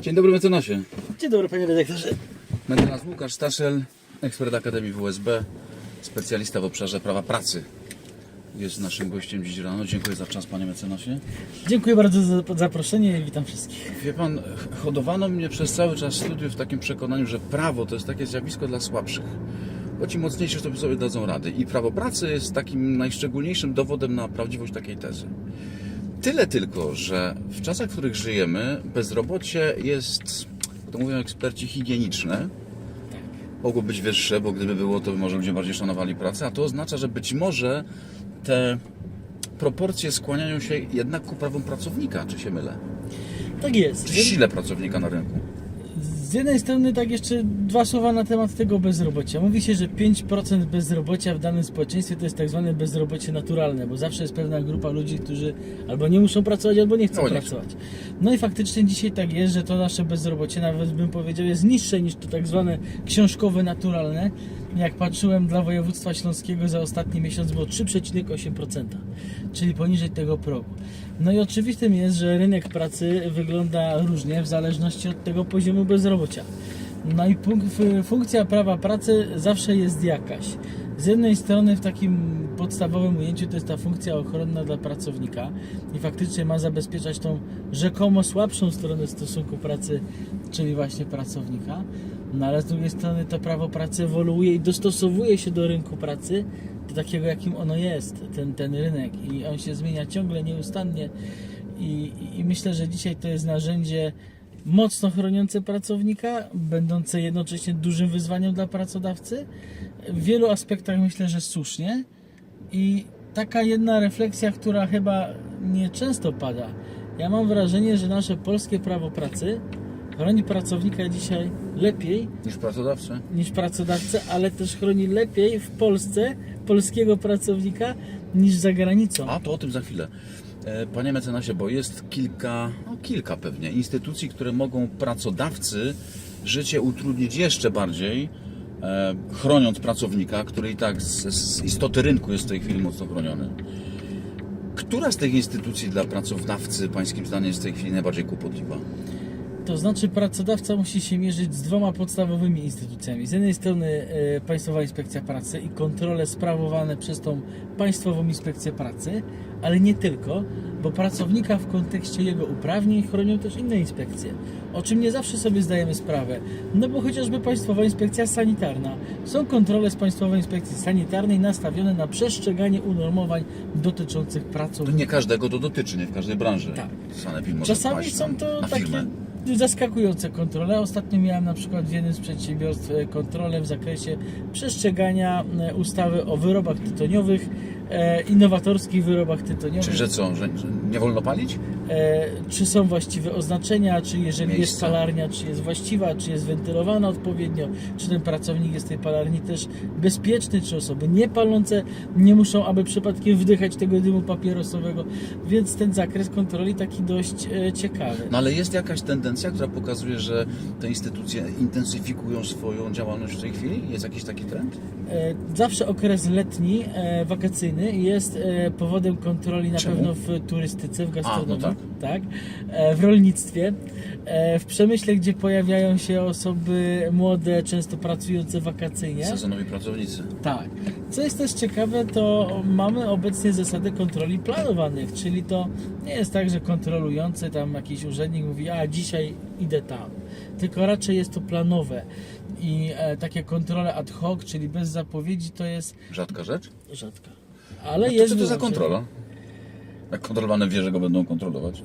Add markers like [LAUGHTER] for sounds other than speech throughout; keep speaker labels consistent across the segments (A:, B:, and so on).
A: Dzień dobry mecenasie.
B: Dzień dobry panie redaktorze.
A: Mecenas Łukasz Staszel, ekspert Akademii WSB, specjalista w obszarze prawa pracy. Jest naszym gościem dziś rano. Dziękuję za czas panie mecenasie.
B: Dziękuję bardzo za zaproszenie i witam wszystkich.
A: Wie pan, hodowano mnie przez cały czas studiów w takim przekonaniu, że prawo to jest takie zjawisko dla słabszych. Bo ci mocniejsi to sobie dadzą rady. I prawo pracy jest takim najszczególniejszym dowodem na prawdziwość takiej tezy. Tyle tylko, że w czasach, w których żyjemy, bezrobocie jest, to mówią eksperci, higieniczne. Mogło być wyższe, bo gdyby było, to by może ludzie bardziej szanowali pracę, a to oznacza, że być może te proporcje skłaniają się jednak ku prawom pracownika, czy się mylę?
B: Tak jest.
A: Czy sile pracownika na rynku?
B: Z jednej strony tak jeszcze dwa słowa na temat tego bezrobocia. Mówi się, że 5% bezrobocia w danym społeczeństwie to jest tak zwane bezrobocie naturalne, bo zawsze jest pewna grupa ludzi, którzy albo nie muszą pracować, albo nie chcą
A: nie
B: pracować. No i faktycznie dzisiaj tak jest, że to nasze bezrobocie nawet bym powiedział jest niższe niż to tak zwane książkowe naturalne. Jak patrzyłem dla województwa śląskiego za ostatni miesiąc było 3,8%, czyli poniżej tego progu. No i oczywistym jest, że rynek pracy wygląda różnie w zależności od tego poziomu bezrobocia. No i funkcja prawa pracy zawsze jest jakaś. Z jednej strony w takim podstawowym ujęciu to jest ta funkcja ochronna dla pracownika i faktycznie ma zabezpieczać tą rzekomo słabszą stronę stosunku pracy, czyli właśnie pracownika. No ale z drugiej strony to prawo pracy ewoluuje i dostosowuje się do rynku pracy, do takiego jakim ono jest, ten, ten rynek i on się zmienia ciągle, nieustannie i, i myślę, że dzisiaj to jest narzędzie mocno chroniące pracownika, będące jednocześnie dużym wyzwaniem dla pracodawcy. W wielu aspektach myślę, że słusznie. I taka jedna refleksja, która chyba nie często pada. Ja mam wrażenie, że nasze polskie prawo pracy chroni pracownika dzisiaj lepiej
A: Niż pracodawcy?
B: niż pracodawcę, ale też chroni lepiej w Polsce polskiego pracownika niż za granicą.
A: A to o tym za chwilę. E, Panie mecenasie, bo jest kilka, no kilka pewnie, instytucji, które mogą pracodawcy życie utrudnić jeszcze bardziej, e, chroniąc pracownika, który i tak z, z istoty rynku jest w tej chwili mocno chroniony. Która z tych instytucji dla pracodawcy, pańskim zdaniem, jest w tej chwili najbardziej kłopotliwa?
B: To znaczy pracodawca musi się mierzyć z dwoma podstawowymi instytucjami. Z jednej strony e, Państwowa Inspekcja Pracy i kontrole sprawowane przez tą Państwową Inspekcję Pracy, ale nie tylko, bo pracownika w kontekście jego uprawnień chronią też inne inspekcje, o czym nie zawsze sobie zdajemy sprawę. No bo chociażby Państwowa Inspekcja Sanitarna. Są kontrole z Państwowej Inspekcji Sanitarnej nastawione na przestrzeganie unormowań dotyczących
A: To
B: pracowników.
A: nie każdego to dotyczy, nie w każdej branży.
B: Tak. Czasami są to takie. Zaskakujące kontrole. Ostatnio miałem na przykład w jednym z przedsiębiorstw e, kontrolę w zakresie przestrzegania e, ustawy o wyrobach tytoniowych, e, innowatorskich wyrobach tytoniowych.
A: Czy że co, że że nie wolno palić?
B: E, czy są właściwe oznaczenia, czy jeżeli jest palarnia, czy jest właściwa, czy jest wentylowana odpowiednio, czy ten pracownik jest w tej palarni też bezpieczny, czy osoby niepalące nie muszą, aby przypadkiem wdychać tego dymu papierosowego, więc ten zakres kontroli taki dość e, ciekawy.
A: No ale jest jakaś tendencja, która pokazuje, że te instytucje intensyfikują swoją działalność w tej chwili? Jest jakiś taki trend?
B: E, Zawsze okres letni, wakacyjny jest powodem kontroli na
A: Czemu?
B: pewno w turystyce, w gastronomii,
A: A, no
B: tak, e, w rolnictwie, e, w przemyśle, gdzie pojawiają się osoby młode, często pracujące wakacyjnie.
A: Sezonowi pracownicy.
B: Tak. Co jest też ciekawe, to mamy obecnie zasady kontroli planowanych, czyli to nie jest tak, że kontrolujący tam jakiś urzędnik mówi, a dzisiaj idę tam, tylko raczej jest to planowe. I e, takie kontrole ad hoc, czyli bez zapowiedzi, to jest
A: Rzadka rzecz?
B: rzadka. Ale
A: No to
B: jest
A: co to za kontrola? Jak kontrolowane wie, że go będą kontrolować?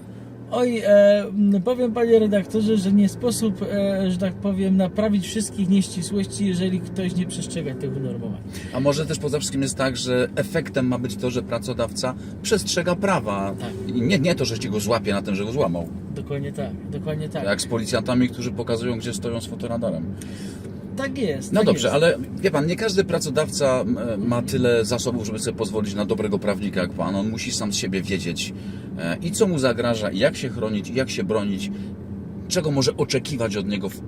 B: Oj, e, powiem panie redaktorze, że nie sposób, e, że tak powiem, naprawić wszystkich nieścisłości, jeżeli ktoś nie przestrzega tych unormowań.
A: A może też poza wszystkim jest tak, że efektem ma być to, że pracodawca przestrzega prawa.
B: Tak.
A: I nie, nie to, że ci go złapie na tym, że go złamał.
B: Dokładnie tak, dokładnie tak.
A: Jak z policjantami, którzy pokazują, gdzie stoją z fotoradarem.
B: Tak jest.
A: No
B: tak
A: dobrze,
B: jest.
A: ale wie pan, nie każdy pracodawca m, ma tyle zasobów, żeby sobie pozwolić na dobrego prawnika jak pan. On musi sam z siebie wiedzieć e, i co mu zagraża, i jak się chronić, i jak się bronić, czego może oczekiwać od niego w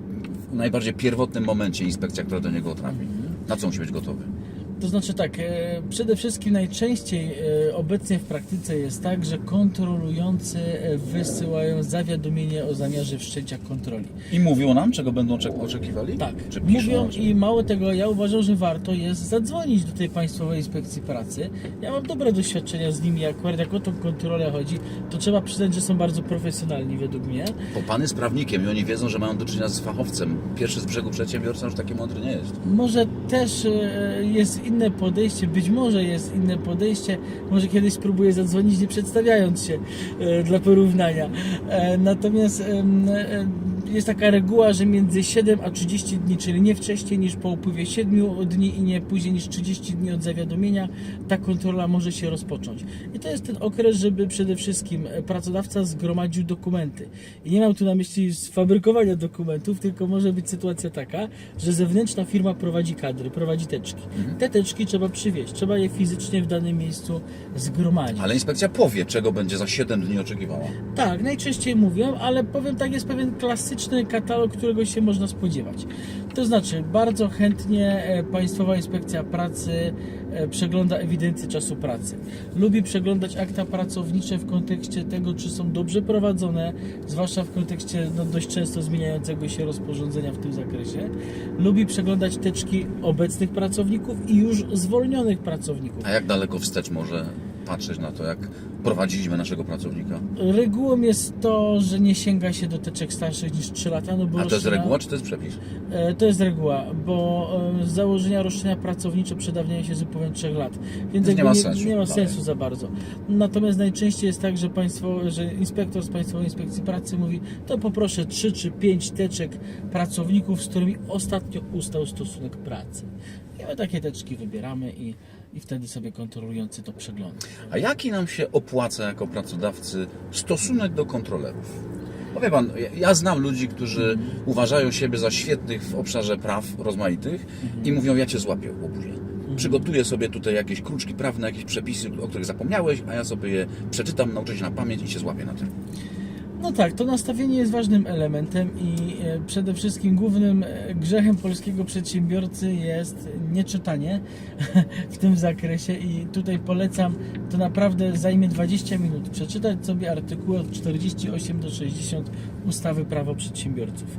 A: najbardziej pierwotnym momencie inspekcja, która do niego trafi. Na co musi być gotowy?
B: To znaczy tak, e, przede wszystkim najczęściej e, obecnie w praktyce jest tak, że kontrolujący e, wysyłają zawiadomienie o zamiarze wszczęcia kontroli.
A: I mówią nam, czego będą czek- oczekiwali?
B: Tak, mówią i mało tego, ja uważam, że warto jest zadzwonić do tej Państwowej Inspekcji Pracy. Ja mam dobre doświadczenia z nimi, akurat jak o tą kontrolę chodzi, to trzeba przyznać, że są bardzo profesjonalni według mnie.
A: Bo pan jest prawnikiem i oni wiedzą, że mają do czynienia z fachowcem. Pierwszy z brzegu przedsiębiorca już taki mądry nie jest.
B: Może też jest inne podejście, być może jest inne podejście, może kiedyś spróbuję zadzwonić nie przedstawiając się e, dla porównania. E, Natomiast e, jest taka reguła, że między 7 a 30 dni, czyli nie wcześniej niż po upływie 7 dni i nie później niż 30 dni od zawiadomienia, ta kontrola może się rozpocząć. I to jest ten okres, żeby przede wszystkim pracodawca zgromadził dokumenty. I nie mam tu na myśli sfabrykowania dokumentów, tylko może być sytuacja taka, że zewnętrzna firma prowadzi kadry, prowadzi teczki. Te teczki trzeba przywieźć, trzeba je fizycznie w danym miejscu zgromadzić.
A: Ale inspekcja powie, czego będzie za 7 dni oczekiwała.
B: Tak, najczęściej mówią, ale powiem tak, jest pewien klasyczny katalog, którego się można spodziewać. To znaczy, bardzo chętnie e, Państwowa Inspekcja Pracy e, przegląda ewidencję czasu pracy. Lubi przeglądać akta pracownicze w kontekście tego, czy są dobrze prowadzone, zwłaszcza w kontekście no, dość często zmieniającego się rozporządzenia w tym zakresie. Lubi przeglądać teczki obecnych pracowników i już zwolnionych pracowników.
A: A jak daleko wstecz może patrzeć na to, jak prowadziliśmy naszego pracownika?
B: Regułą jest to, że nie sięga się do teczek starszych niż 3 lata. No bo
A: A to jest
B: roszczenia-
A: reguła, czy to jest przepis?
B: E, To jest reguła, bo e, z założenia roszczenia pracownicze przedawniają się z upływem 3 lat, więc
A: Więc
B: jakby
A: nie ma sensu
B: nie ma
A: dalej.
B: sensu za bardzo. Natomiast najczęściej jest tak, że państwo, że inspektor z Państwowej Inspekcji Pracy mówi, to poproszę 3 czy 5 teczek pracowników, z którymi ostatnio ustał stosunek pracy. I my takie teczki wybieramy i, i wtedy sobie kontrolujący to przegląda.
A: A jaki nam się opłaca jako pracodawcy stosunek do kontrolerów? Powie pan, ja- znam ludzi, którzy uważają siebie za świetnych w obszarze praw rozmaitych i mówią, ja cię złapię w łobuzie. Przygotuję sobie tutaj jakieś kruczki prawne, jakieś przepisy, o których zapomniałeś, a ja sobie je przeczytam, nauczę się na pamięć i cię złapię na tym.
B: No tak, to nastawienie jest ważnym elementem i e, przede wszystkim głównym e, grzechem polskiego przedsiębiorcy jest nieczytanie [LAUGHS] w tym zakresie i tutaj polecam, to naprawdę zajmie 20 minut, przeczytać sobie artykuły od 48 do 60 ustawy Prawo Przedsiębiorców.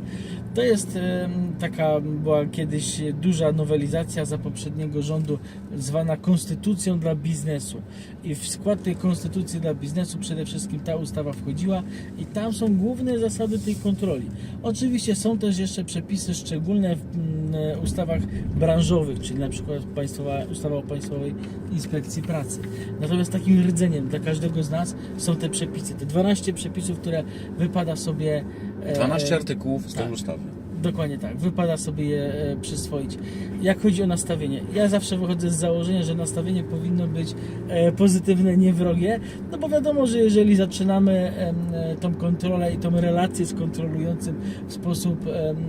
B: To jest e, taka, była kiedyś duża nowelizacja za poprzedniego rządu zwana Konstytucją dla biznesu i w skład tej Konstytucji dla biznesu przede wszystkim ta ustawa wchodziła i tam są główne zasady tej kontroli. Oczywiście są też jeszcze przepisy szczególne w mm, ustawach branżowych, czyli na przykład państwowa, ustawa o Państwowej Inspekcji Pracy. Natomiast takim rdzeniem dla każdego z nas są te przepisy, te 12 przepisów, które wypada sobie... e,
A: 12 artykułów z tej
B: tak.
A: ustawy.
B: Dokładnie tak, wypada sobie je e, przyswoić. Jak chodzi o nastawienie, ja zawsze wychodzę z założenia, że nastawienie powinno być e, pozytywne, nie wrogie, no bo wiadomo, że jeżeli zaczynamy e, tą kontrolę i tą relację z kontrolującym w sposób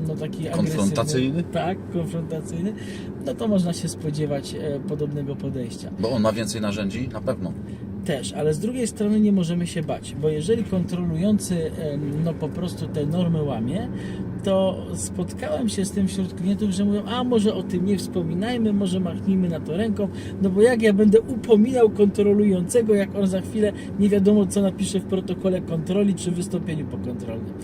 B: no, taki
A: Konfrontacyjny?
B: tak, konfrontacyjny, no to można się spodziewać podobnego podejścia.
A: Bo on ma więcej narzędzi? Na pewno.
B: Też, ale z drugiej strony nie możemy się bać, bo jeżeli kontrolujący no po prostu te normy łamie, to spotkałem się z tym wśród klientów, że mówią, a może o tym nie wspominajmy, może machnijmy na to ręką, no bo jak ja będę upominał kontrolującego, jak on za chwilę nie wiadomo co napisze w protokole kontroli czy wystąpieniu pokontrolnym.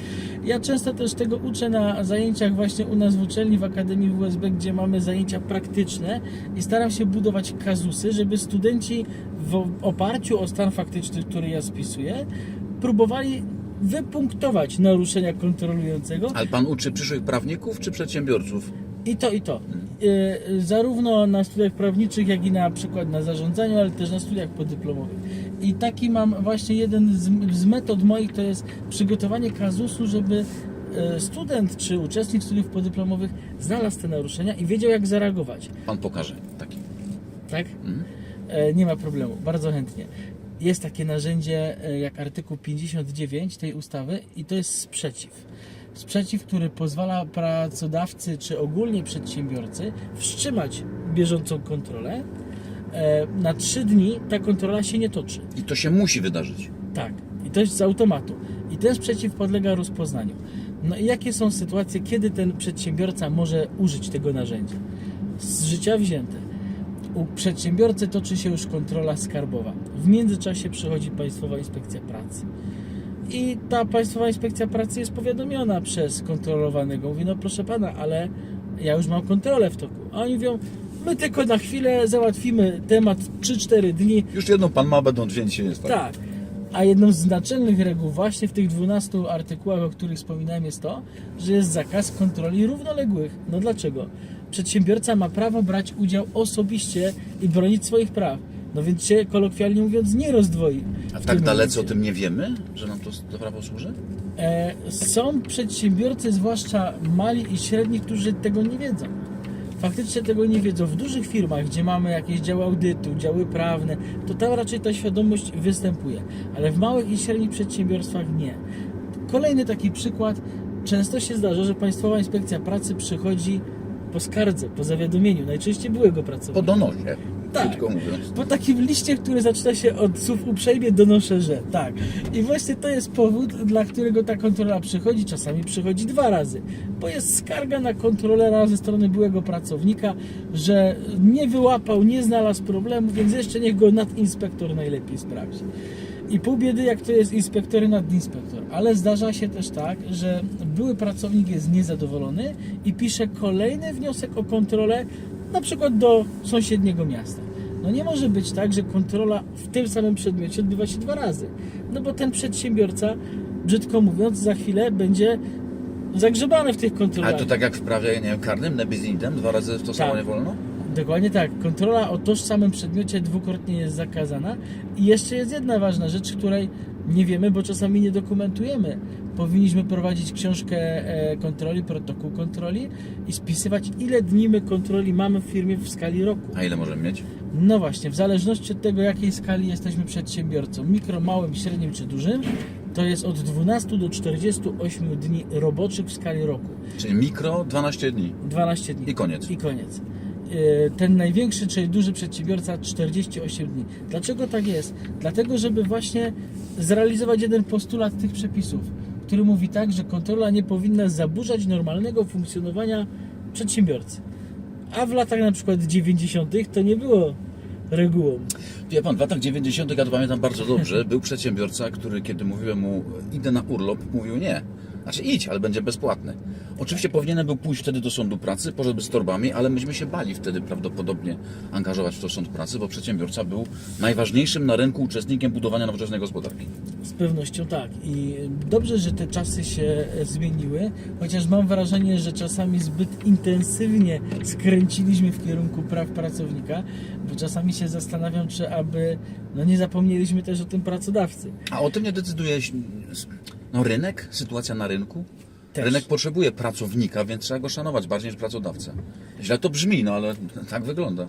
B: Ja często też tego uczę na zajęciach właśnie u nas w uczelni w Akademii WSB, gdzie mamy zajęcia praktyczne i staram się budować kazusy, żeby studenci w oparciu o stan faktyczny, który ja spisuję, próbowali wypunktować naruszenia kontrolującego
A: Ale pan uczy przyszłych prawników czy przedsiębiorców?
B: I to, i to. Y, zarówno na studiach prawniczych, jak i na przykład na zarządzaniu, ale też na studiach podyplomowych. I taki mam właśnie jeden z, z metod moich, to jest przygotowanie kazusu, żeby y, student czy uczestnik studiów podyplomowych znalazł te naruszenia i wiedział, jak zareagować.
A: Pan pokaże taki.
B: Tak?
A: Mhm.
B: E, Nie ma problemu, bardzo chętnie. Jest takie narzędzie e, jak artykuł 59 tej ustawy i to jest sprzeciw. Sprzeciw, który pozwala pracodawcy czy ogólnie przedsiębiorcy wstrzymać bieżącą kontrolę. E, Na trzy dni ta kontrola się nie toczy.
A: I to się musi wydarzyć.
B: Tak, i to jest z automatu. I ten sprzeciw podlega rozpoznaniu. No i jakie są sytuacje, kiedy ten przedsiębiorca może użyć tego narzędzia? Z życia wzięte. U przedsiębiorcy toczy się już kontrola skarbowa. W międzyczasie przychodzi Państwowa Inspekcja Pracy. I ta Państwowa Inspekcja Pracy jest powiadomiona przez kontrolowanego. Mówi, no proszę pana, ale ja już mam kontrolę w toku. A oni mówią, my tylko na chwilę załatwimy temat 3-4 dni,
A: Już jedną pan ma, będą dwie, nic się nie stanie.
B: tak. A jedną z naczelnych reguł właśnie w tych 12 artykułach, o których wspominałem, jest to, że jest zakaz kontroli równoległych. No dlaczego? Przedsiębiorca ma prawo brać udział osobiście i bronić swoich praw. No więc się kolokwialnie mówiąc nie rozdwoi.
A: A tak dalece o tym nie wiemy, że nam to, to prawo służy?
B: E, są przedsiębiorcy, zwłaszcza mali i średni, którzy tego nie wiedzą. Faktycznie tego nie wiedzą. W dużych firmach, gdzie mamy jakieś działy audytu, działy prawne, to tam raczej ta świadomość występuje. Ale w małych i średnich przedsiębiorstwach nie. Kolejny taki przykład. Często się zdarza, że Państwowa Inspekcja Pracy przychodzi po skardze, po zawiadomieniu, najczęściej byłego
A: Po
B: pracownika.
A: donosie,
B: Tak.
A: krótko mówiąc.
B: Po takim liście, który zaczyna się od słów uprzejmie donoszę, że tak. I właśnie to jest powód, dla którego ta kontrola przychodzi, czasami przychodzi dwa razy. Bo jest skarga na kontrolera ze strony byłego pracownika, że nie wyłapał, nie znalazł problemu, więc jeszcze niech go nadinspektor najlepiej sprawdzi. I pół biedy, jak to jest inspektor i nadinspektor. Ale zdarza się też tak, że były pracownik jest niezadowolony i pisze kolejny wniosek o kontrolę, na przykład do sąsiedniego miasta. No nie może być tak, że kontrola w tym samym przedmiocie odbywa się dwa razy. No bo ten przedsiębiorca, brzydko mówiąc, za chwilę będzie zagrzebany w tych kontrolach.
A: Ale to tak jak w prawie, nie wiem, karnym, nebizidem, dwa razy to samo
B: Tak.
A: nie wolno?
B: Dokładnie tak. Kontrola o tożsamym przedmiocie dwukrotnie jest zakazana. I jeszcze jest jedna ważna rzecz, której nie wiemy, bo czasami nie dokumentujemy. Powinniśmy prowadzić książkę e, kontroli, protokół kontroli i spisywać, ile dni my kontroli mamy w firmie w skali roku.
A: A ile możemy mieć?
B: No właśnie, w zależności od tego, jakiej skali jesteśmy przedsiębiorcą, mikro, małym, średnim czy dużym, to jest od 12 do 48 dni roboczych w skali roku.
A: Czyli mikro 12 dni.
B: 12 dni.
A: I koniec.
B: I koniec. Yy, Ten największy, czyli duży przedsiębiorca 48 dni. Dlaczego tak jest? Dlatego, żeby właśnie zrealizować jeden postulat tych przepisów, który mówi tak, że kontrola nie powinna zaburzać normalnego funkcjonowania przedsiębiorcy. A w latach na przykład 90. to nie było regułą.
A: Wie pan, w latach 90. ja to pamiętam bardzo dobrze, był przedsiębiorca, który kiedy mówiłem mu idę na urlop, mówił nie. Znaczy idź, ale będzie bezpłatny. Oczywiście powinienem był pójść wtedy do sądu pracy, poszedłby z torbami, ale myśmy się bali wtedy prawdopodobnie angażować w to sąd pracy, bo przedsiębiorca był najważniejszym na rynku uczestnikiem budowania nowoczesnej gospodarki.
B: Z pewnością tak. I dobrze, że te czasy się e, zmieniły, chociaż mam wrażenie, że czasami zbyt intensywnie skręciliśmy w kierunku praw pracownika, bo czasami się zastanawiam, czy aby no nie zapomnieliśmy też o tym pracodawcy.
A: A o tym nie decyduje no, rynek, sytuacja na rynku.
B: Też.
A: Rynek potrzebuje pracownika, więc trzeba go szanować bardziej niż pracodawcę. Źle to brzmi, no ale [LAUGHS] tak wygląda.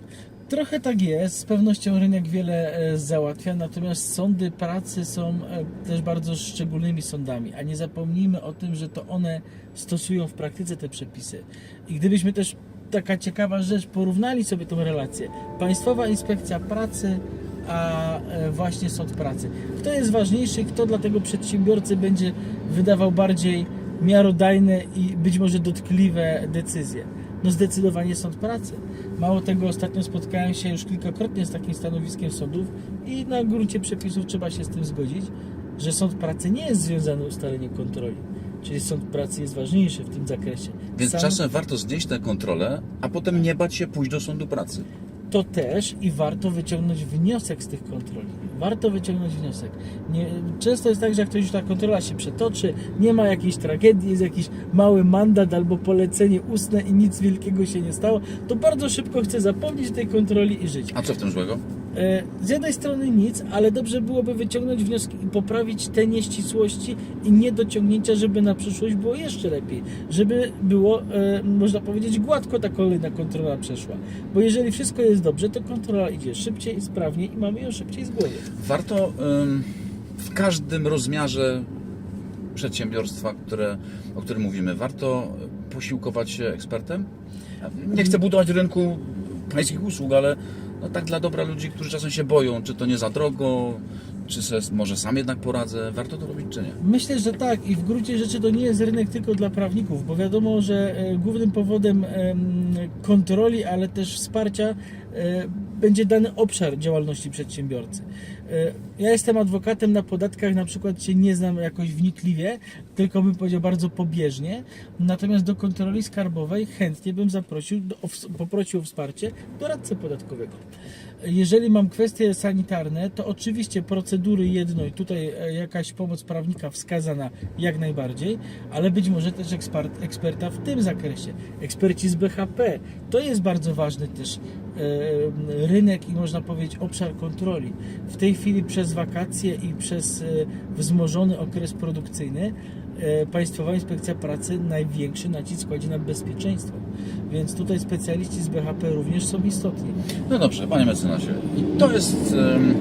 B: Trochę tak jest, z pewnością rynek wiele e, załatwia, natomiast sądy pracy są e, też bardzo szczególnymi sądami, a nie zapomnijmy o tym, że to one stosują w praktyce te przepisy. I gdybyśmy też, taka ciekawa rzecz, porównali sobie tą relację, Państwowa Inspekcja Pracy, a e, właśnie sąd pracy. Kto jest ważniejszy, kto dla tego przedsiębiorcy będzie wydawał bardziej miarodajne i być może dotkliwe decyzje? No zdecydowanie sąd pracy. Mało tego, ostatnio spotkałem się już kilkakrotnie z takim stanowiskiem sądów i na gruncie przepisów trzeba się z tym zgodzić, że sąd pracy nie jest związany ustaleniem kontroli. Czyli sąd pracy jest ważniejszy w tym zakresie.
A: Więc
B: Sam-
A: czasem warto zdjąć tę kontrolę, a potem nie bać się pójść do sądu pracy.
B: To też i warto wyciągnąć wniosek z tych kontroli. Warto wyciągnąć wniosek. Nie, często jest tak, że jak ktoś już ta kontrola się przetoczy, nie ma jakiejś tragedii, jest jakiś mały mandat albo polecenie ustne i nic wielkiego się nie stało, to bardzo szybko chce zapomnieć tej kontroli i żyć.
A: A co w tym złego?
B: E, Z jednej strony nic, ale dobrze byłoby wyciągnąć wnioski i poprawić te nieścisłości i niedociągnięcia, żeby na przyszłość było jeszcze lepiej. Żeby było, e, można powiedzieć, gładko ta kolejna kontrola przeszła. Bo jeżeli wszystko jest dobrze, to kontrola idzie szybciej, sprawniej i mamy ją szybciej z głowy.
A: Warto w każdym rozmiarze przedsiębiorstwa, które, o którym mówimy, warto posiłkować się ekspertem. Nie chcę budować rynku pańskich usług, ale no tak dla dobra ludzi, którzy czasem się boją, czy to nie za drogo, czy se, może sam jednak poradzę. Warto to robić, czy nie?
B: Myślę, że tak i w gruncie rzeczy to nie jest rynek tylko dla prawników, bo wiadomo, że e, głównym powodem em, kontroli, ale też wsparcia e, będzie dany obszar działalności przedsiębiorcy. E, Ja jestem adwokatem na podatkach, na przykład się nie znam jakoś wnikliwie, tylko bym powiedział bardzo pobieżnie. Natomiast do kontroli skarbowej chętnie bym zaprosił, poprosił o wsparcie doradcę podatkowego. Jeżeli mam kwestie sanitarne, to oczywiście procedury jedno i tutaj e, jakaś pomoc prawnika wskazana jak najbardziej, ale być może też ekspert, eksperta w tym zakresie. Eksperci z BHP. To jest bardzo ważny też e, rynek i można powiedzieć obszar kontroli. W tej chwili przez wakacje i przez e, wzmożony okres produkcyjny Państwowa Inspekcja Pracy największy nacisk kładzie na bezpieczeństwo. Więc tutaj specjaliści z BHP również są istotni.
A: No dobrze, panie mecenasie. I to jest em,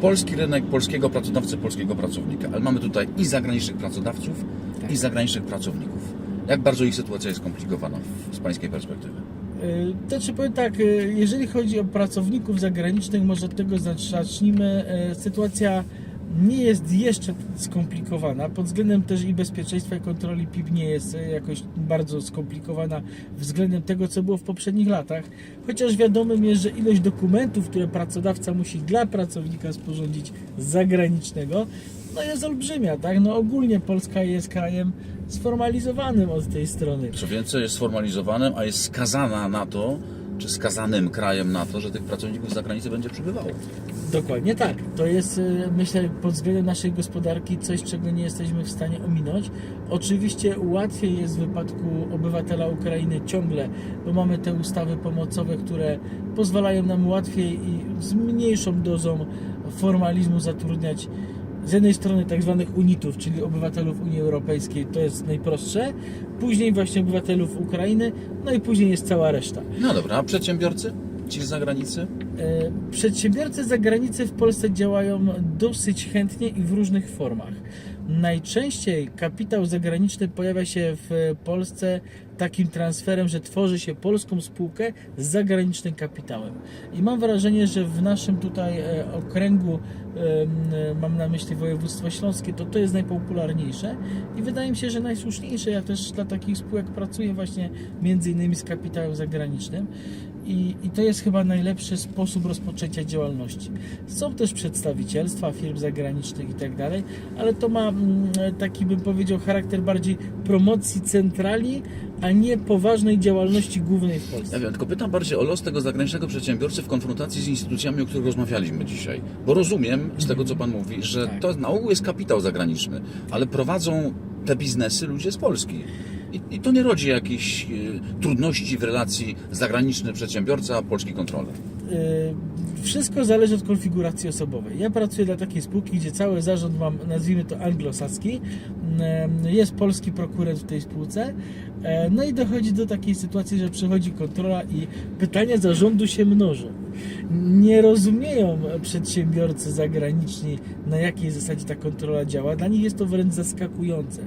A: polski rynek polskiego pracodawcy, polskiego pracownika. Ale mamy tutaj i zagranicznych pracodawców,
B: Tak.
A: i zagranicznych pracowników. Jak bardzo ich sytuacja jest skomplikowana z pańskiej perspektywy?
B: E, To czy powiem tak, e, jeżeli chodzi o pracowników zagranicznych, może od tego zacznijmy. E, Sytuacja nie jest jeszcze skomplikowana. Pod względem też i bezpieczeństwa i kontroli PIP nie jest jakoś bardzo skomplikowana względem tego, co było w poprzednich latach. Chociaż wiadomym jest, że ilość dokumentów, które pracodawca musi dla pracownika sporządzić zagranicznego, no jest olbrzymia, tak? No ogólnie Polska jest krajem sformalizowanym od tej strony.
A: Co więcej, jest sformalizowanym, a jest skazana na to, czy skazanym krajem na to, że tych pracowników z zagranicy będzie przybywało.
B: Dokładnie tak. To jest, y, myślę, pod względem naszej gospodarki coś, czego nie jesteśmy w stanie ominąć. Oczywiście łatwiej jest w wypadku obywatela Ukrainy ciągle, bo mamy te ustawy pomocowe, które pozwalają nam łatwiej i z mniejszą dozą formalizmu zatrudniać z jednej strony tak zwanych unitów, czyli obywatelów Unii Europejskiej, to jest najprostsze, później właśnie obywatelów Ukrainy, no i później jest cała reszta.
A: No dobra, a przedsiębiorcy? Ci z zagranicy?
B: E, Przedsiębiorcy z zagranicy w Polsce działają dosyć chętnie i w różnych formach. Najczęściej kapitał zagraniczny pojawia się w Polsce takim transferem, że tworzy się polską spółkę z zagranicznym kapitałem. I mam wrażenie, że w naszym tutaj e, okręgu, mam na myśli województwo śląskie, to to jest najpopularniejsze i wydaje mi się, że najsłuszniejsze. Ja też dla takich spółek pracuję właśnie między innymi z kapitałem zagranicznym. I, I to jest chyba najlepszy sposób rozpoczęcia działalności. Są też przedstawicielstwa firm zagranicznych i tak dalej, ale to ma mm, taki, bym powiedział, charakter bardziej promocji centrali, a nie poważnej działalności głównej w
A: Ja
B: Polsce.
A: wiem, tylko pytam bardziej o los tego zagranicznego przedsiębiorcy w konfrontacji z instytucjami, o których rozmawialiśmy dzisiaj. Bo rozumiem z tego, co Pan mówi, że
B: Tak.
A: to na ogół jest kapitał zagraniczny, ale prowadzą te biznesy ludzie z Polski. I, i to nie rodzi jakichś e, trudności w relacji zagraniczny przedsiębiorca, polski kontroler.
B: Yy, Wszystko zależy od konfiguracji osobowej. Ja pracuję dla takiej spółki, gdzie cały zarząd mam, nazwijmy to anglosaski. Yy, Jest polski prokurent w tej spółce. Yy, No i dochodzi do takiej sytuacji, że przychodzi kontrola i pytania zarządu się mnożą. Nie rozumieją przedsiębiorcy zagraniczni, na jakiej zasadzie ta kontrola działa. Dla nich jest to wręcz zaskakujące.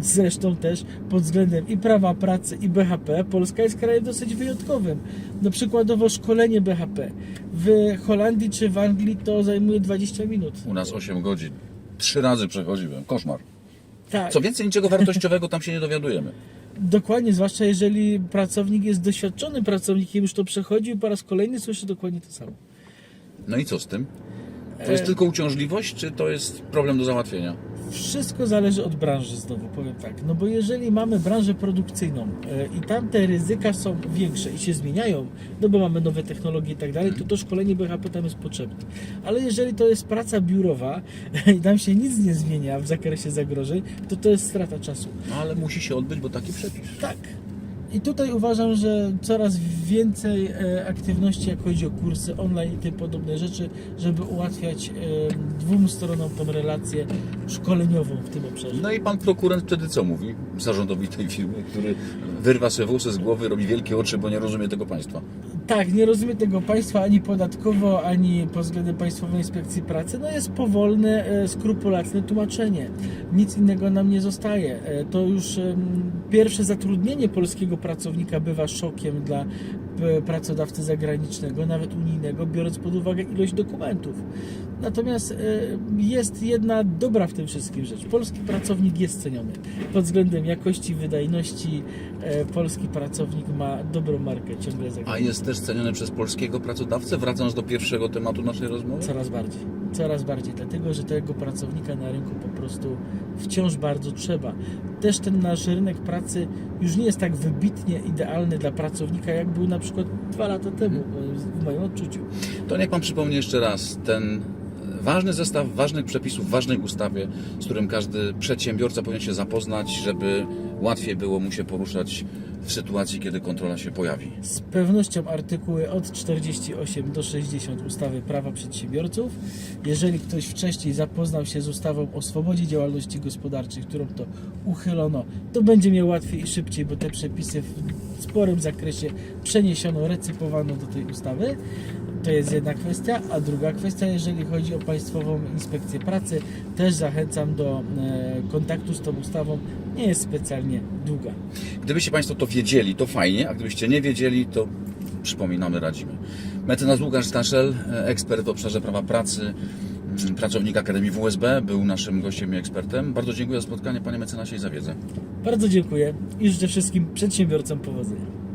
B: Zresztą też pod względem i prawa pracy, i BHP, Polska jest krajem dosyć wyjątkowym. No przykładowo szkolenie BHP w Holandii czy w Anglii to zajmuje 20 minut.
A: U nas 8 godzin. Trzy razy przechodziłem. Koszmar.
B: Tak,
A: Co więcej, niczego wartościowego tam się nie dowiadujemy.
B: dokładnie, zwłaszcza jeżeli pracownik jest doświadczonym pracownikiem, już to przechodził i po raz kolejny słyszy dokładnie to samo.
A: No i co z tym? To jest
B: E,
A: tylko uciążliwość, czy to jest problem do załatwienia?
B: Wszystko zależy od branży, znowu powiem tak. No bo jeżeli mamy branżę produkcyjną e, i tam te ryzyka są większe i się zmieniają, no bo mamy nowe technologie i tak dalej, to to szkolenie BHP tam jest potrzebne. Ale jeżeli to jest praca biurowa [LAUGHS] i tam się nic nie zmienia w zakresie zagrożeń, to to jest strata czasu.
A: No ale musi się odbyć, bo taki przepis.
B: Tak. I tutaj uważam, że coraz więcej e, aktywności, jak chodzi o kursy online i tym podobne rzeczy, żeby ułatwiać e, dwóm stronom tą relację szkoleniową w tym obszarze.
A: No i pan prokurent wtedy co mówi zarządowi tej firmy, który wyrwa sobie włosy z głowy, robi wielkie oczy, bo nie rozumie tego państwa.
B: Tak, nie rozumie tego państwa ani podatkowo, ani pod względem Państwowej Inspekcji Pracy. No jest powolne, e, skrupulatne tłumaczenie. Nic innego nam nie zostaje. E, To już pierwsze zatrudnienie polskiego pracownika bywa szokiem dla pracodawcy zagranicznego, nawet unijnego, biorąc pod uwagę ilość dokumentów. Natomiast e, jest jedna dobra w tym wszystkim rzecz. Polski pracownik jest ceniony. Pod względem jakości, wydajności polski pracownik ma dobrą markę ciągle za
A: A jest też jest ceniony przez polskiego pracodawcę? Wracając do pierwszego tematu naszej rozmowy?
B: Coraz bardziej. Coraz bardziej, dlatego że tego pracownika na rynku po prostu wciąż bardzo trzeba. Też ten nasz rynek pracy już nie jest tak wybitnie idealny dla pracownika, jak był na przykład dwa lata temu, w moim odczuciu.
A: To niech Pan przypomni jeszcze raz ten ważny zestaw ważnych przepisów, ważnej ustawie, z którym każdy przedsiębiorca powinien się zapoznać, żeby łatwiej było mu się poruszać w sytuacji, kiedy kontrola się pojawi.
B: Z pewnością artykuły od 48 do 60 ustawy Prawa Przedsiębiorców. Jeżeli ktoś wcześniej zapoznał się z ustawą o swobodzie działalności gospodarczej, którą to uchylono, to będzie miał łatwiej i szybciej, bo te przepisy w sporym zakresie przeniesiono, recypowano do tej ustawy. To jest jedna kwestia, a druga kwestia, jeżeli chodzi o Państwową Inspekcję Pracy, też zachęcam do e, kontaktu z tą ustawą. Nie jest specjalnie długa.
A: Gdybyście Państwo to wiedzieli, to fajnie, a gdybyście nie wiedzieli, to przypominamy, radzimy. Mecenas Łukasz Staszel, ekspert w obszarze prawa pracy, mm, pracownik Akademii WSB, był naszym gościem i ekspertem. Bardzo dziękuję za spotkanie, Panie mecenasie, i za wiedzę.
B: Bardzo dziękuję i życzę wszystkim przedsiębiorcom powodzenia.